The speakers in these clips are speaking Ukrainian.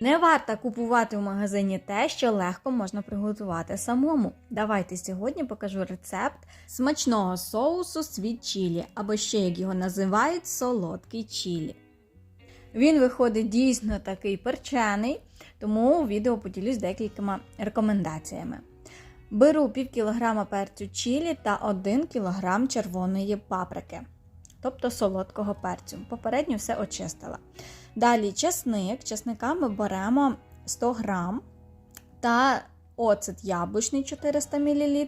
Не варто купувати в магазині те, що легко можна приготувати самому. Давайте сьогодні покажу рецепт смачного соусу світ чілі, або ще як його називають солодкий чілі. Він виходить дійсно такий перчений, тому у відео поділюсь декількома рекомендаціями. Беру пів кілограма перцю чілі та 1 кілограм червоної паприки, тобто солодкого перцю. Попередньо все очистила. Далі чесник. Чесника ми беремо 100 грам та оцет яблучний 400 мл,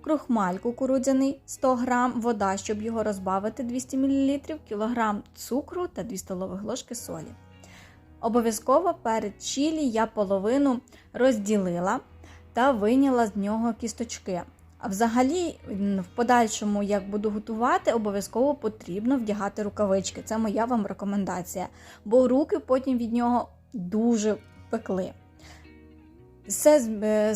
крухмаль кукурудзяний 100 грам, вода, щоб його розбавити 200 мл, кілограм цукру та 2 столових ложки солі. Обов'язково перед чілі я половину розділила та вийняла з нього кісточки. А взагалі, в подальшому, як буду готувати, обов'язково потрібно вдягати рукавички. Це моя вам рекомендація. Бо руки потім від нього дуже пекли. Все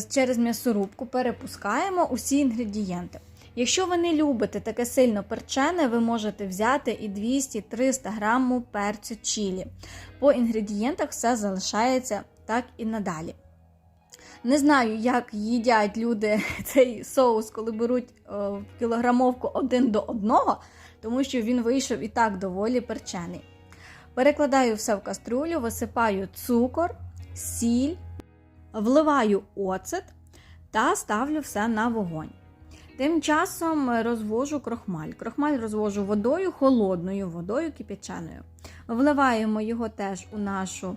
через м'ясорубку перепускаємо усі інгредієнти. Якщо ви не любите таке сильно перчене, ви можете взяти і 200-300 грамів перцю чілі. По інгредієнтах все залишається так і надалі. Не знаю, як їдять люди цей соус, коли беруть о, кілограмовку один до одного, тому що він вийшов і так доволі перчений. Перекладаю все в каструлю, висипаю цукор, сіль, вливаю оцет та ставлю все на вогонь. Тим часом розвожу крохмаль. Крохмаль розвожу водою, холодною водою кипяченою. Вливаємо його теж у нашу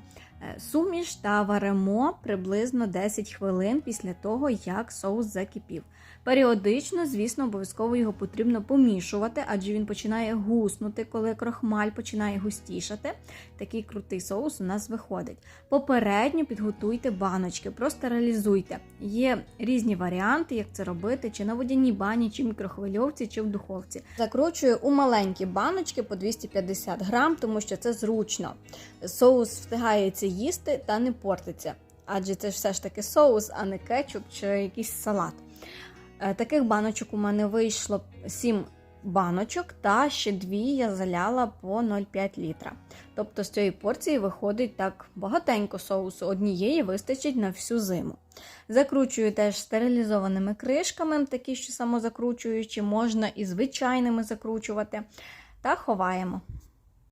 суміш та варимо приблизно 10 хвилин після того, як соус закипів. Періодично, звісно, обов'язково його потрібно помішувати, адже він починає гуснути, коли крохмаль починає густішати. Такий крутий соус у нас виходить. Попередньо підготуйте баночки, простерилізуйте. Є різні варіанти, як це робити, чи на водяній бані, чи мікрохвильовці, чи в духовці. Закручую у маленькі баночки по 250 грам, тому що це зручно. Соус встигається їсти та не портиться. Адже це ж все ж таки соус, а не кетчуп чи якийсь салат. Таких баночок у мене вийшло 7 баночок, та ще дві я заляла по 0,5 літра. Тобто з цієї порції виходить так багатенько соусу, однієї вистачить на всю зиму. Закручую теж стерилізованими кришками, такі, що самозакручуючі, можна і звичайними закручувати, та ховаємо.